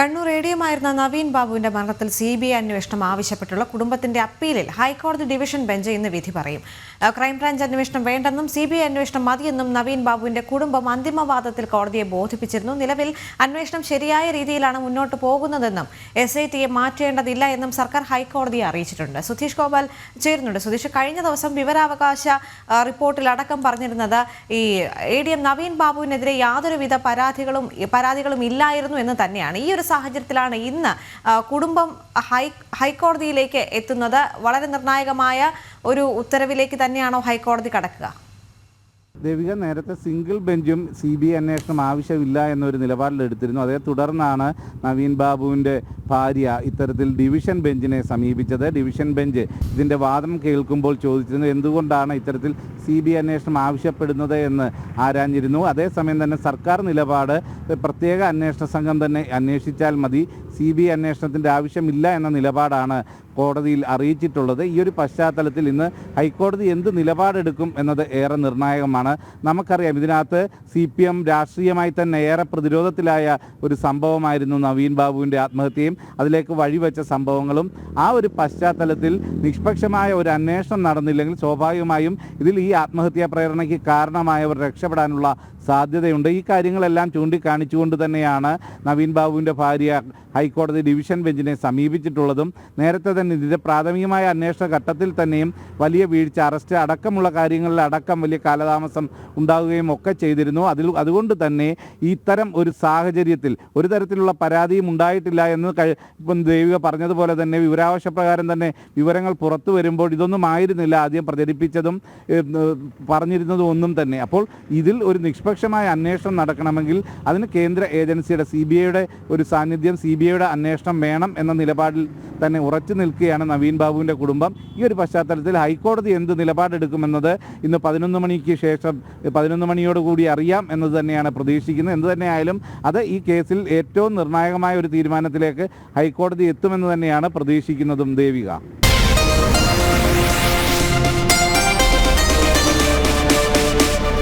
കണ്ണൂർ എഡിഎമായിരുന്ന നവീൻ ബാബുവിന്റെ മരണത്തിൽ C B I അന്വേഷണം ആവശ്യപ്പെട്ടുള്ള കുടുംബത്തിന്റെ അപ്പീലിൽ ഹൈക്കോടതി ഡിവിഷൻ ബെഞ്ച് ഇന്ന് വിധി പറയും. ക്രൈംബ്രാഞ്ച് അന്വേഷണം വേണ്ടെന്നും സി ബി ഐ അന്വേഷണം മതിയെന്നും നവീൻ ബാബുവിന്റെ കുടുംബം അന്തിമവാദത്തിൽ കോടതിയെ ബോധിപ്പിച്ചിരുന്നു. നിലവിൽ അന്വേഷണം ശരിയായ രീതിയിലാണ് മുന്നോട്ട് പോകുന്നതെന്നും എസ് ഐ ടിയെ മാറ്റേണ്ടതില്ല എന്നും സർക്കാർ ഹൈക്കോടതിയെ അറിയിച്ചിട്ടുണ്ട്. സുധീഷ് ഗോപാൽ ചേരുന്നുണ്ട്. സുധീഷ് കഴിഞ്ഞ ദിവസം വിവരാവകാശ റിപ്പോർട്ടിൽ അടക്കം പറഞ്ഞിരുന്നത് ഈ എ ഡി എം നവീൻ ബാബുവിനെതിരെ യാതൊരുവിധ പരാതികളും പരാതികളും ഇല്ലായിരുന്നു എന്ന് തന്നെയാണ്. ഈ ഒരു സാഹചര്യത്തിലാണ് ഇന്ന് കുടുംബം ഹൈ ഹൈക്കോടതിയിലേക്ക് എത്തുന്നത്. വളരെ നിർണായകമായ ഒരു ഉത്തരവിലേക്ക് തന്നെയാണോ ഹൈക്കോടതി കടക്കുക? ദേവിക നേരത്തെ സിംഗിൾ ബെഞ്ചും സി ബി ഐ അന്വേഷണം ആവശ്യമില്ല എന്നൊരു നിലപാടിലെടുത്തിരുന്നു. അതേ തുടർന്നാണ് നവീൻ ബാബുവിന്റെ ഭാര്യ ഇത്തരത്തിൽ ഡിവിഷൻ ബെഞ്ചിനെ സമീപിച്ചത്. ഡിവിഷൻ ബെഞ്ച് ഇതിന്റെ വാദം കേൾക്കുമ്പോൾ ചോദിച്ചിരുന്നു എന്തുകൊണ്ടാണ് ഇത്തരത്തിൽ സി ബി അന്വേഷണം ആവശ്യപ്പെടുന്നത്? എന്ന് ആരാഞ്ഞിരുന്നു. അതേസമയം തന്നെ സർക്കാർ നിലപാട് പ്രത്യേക അന്വേഷണ സംഘം തന്നെ അന്വേഷിച്ചാൽ മതി. സി ബി അന്വേഷണത്തിന്റെ ആവശ്യമില്ല എന്ന നിലപാടാണ് കോടതിയിൽ അറിയിച്ചിട്ടുള്ളത്. ഈ ഒരു പശ്ചാത്തലത്തിൽ ഇന്ന് ഹൈക്കോടതി എന്ത് നിലപാടെടുക്കും എന്നത് ഏറെ നിർണായകമാണ്. നമുക്കറിയാം ഇതിനകത്ത് സി പി എം രാഷ്ട്രീയമായി തന്നെ ഏറെ പ്രതിരോധത്തിലായ ഒരു സംഭവമായിരുന്നു നവീൻ ബാബുവിന്റെ ആത്മഹത്യയും. അതിലേക്ക് വഴിവെച്ച സംഭവങ്ങളും ആ ഒരു പശ്ചാത്തലത്തിൽ നിഷ്പക്ഷമായ ഒരു അന്വേഷണം നടന്നില്ലെങ്കിൽ സ്വാഭാവികമായും ഇതിൽ ഈ ആത്മഹത്യാ പ്രേരണയ്ക്ക് കാരണമായവർ രക്ഷപ്പെടാനുള്ള സാധ്യതയുണ്ട്. ഈ കാര്യങ്ങളെല്ലാം ചൂണ്ടിക്കാണിച്ചുകൊണ്ട് തന്നെയാണ് നവീൻ ബാബുവിന്റെ ഭാര്യ ഹൈക്കോടതി ഡിവിഷൻ ബെഞ്ചിനെ സമീപിച്ചിട്ടുള്ളതും നേരത്തെ തന്നെ ഇതിന്റെ പ്രാഥമികമായ അന്വേഷണ ഘട്ടത്തിൽ തന്നെയും വലിയ വീഴ്ച അറസ്റ്റ് അടക്കമുള്ള കാര്യങ്ങളിൽ അടക്കം വലിയ കാലതാമസം ഉണ്ടാവുകയും ഒക്കെ ചെയ്തിരുന്നു. അതിൽ അതുകൊണ്ട് തന്നെ ഇത്തരം ഒരു സാഹചര്യത്തിൽ ഒരു തരത്തിലുള്ള പരാതിയും ഉണ്ടായിട്ടില്ല എന്ന് ദേവിക പറഞ്ഞതുപോലെ തന്നെ വിവരാവശ്യപ്രകാരം തന്നെ വിവരങ്ങൾ പുറത്തു വരുമ്പോൾ ഇതൊന്നും ആയിരുന്നില്ല. ആദ്യം പ്രചരിപ്പിച്ചതും പറഞ്ഞിരുന്നതും ഒന്നും തന്നെ. അപ്പോൾ ഇതിൽ ഒരു നിഷ്പക്ഷമായ അന്വേഷണം നടക്കണമെങ്കിൽ അതിന് കേന്ദ്ര ഏജൻസിയുടെ സി ബി ഐയുടെ ഒരു സാന്നിധ്യം സി ബി ഐയുടെ അന്വേഷണം വേണം എന്ന നിലപാടിൽ തന്നെ ഉറച്ചു നിൽക്കുകയാണ് നവീൻ ബാബുവിന്റെ കുടുംബം. ഈ ഒരു പശ്ചാത്തലത്തിൽ ഹൈക്കോടതി എന്ത് നിലപാടെടുക്കുമെന്നത് ഇന്ന് പതിനൊന്ന് മണിക്ക് ശേഷം പതിനൊന്ന് മണിയോടുകൂടി അറിയാം എന്നത് തന്നെയാണ് പ്രതീക്ഷിക്കുന്നത്. എന്ത് തന്നെയായാലും അത് ഈ കേസിൽ ഏറ്റവും നിർണായകമായ ഒരു തീരുമാനത്തിലേക്ക് ഹൈക്കോടതി എത്തുമെന്ന് തന്നെയാണ് പ്രതീക്ഷിക്കുന്നതും ദേവിക.